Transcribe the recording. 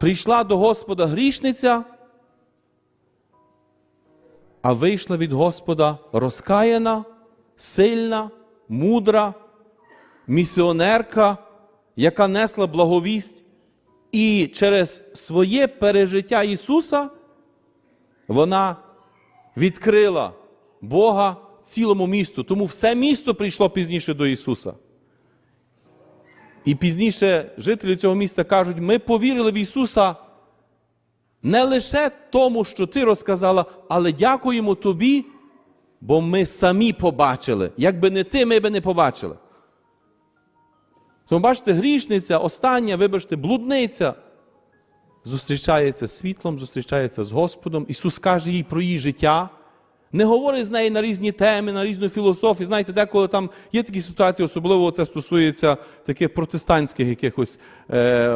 Прийшла до Господа грішниця, а вийшла від Господа розкаяна, сильна, мудра, місіонерка, яка несла благовість, і через своє пережиття Ісуса вона відкрила Бога цілому місту. Тому все місто прийшло пізніше до Ісуса. І пізніше жителі цього міста кажуть: ми повірили в Ісуса не лише тому, що ти розказала, але дякуємо тобі, бо ми самі побачили. Якби не ти, ми би не побачили. Тому бачите, грішниця, остання, вибачте, блудниця, зустрічається з світлом, зустрічається з Господом. Ісус каже їй про її життя. Не говорить з нею на різні теми, на різну філософію. Знаєте, деколи там є такі ситуації, особливо це стосується таких протестантських якихось е,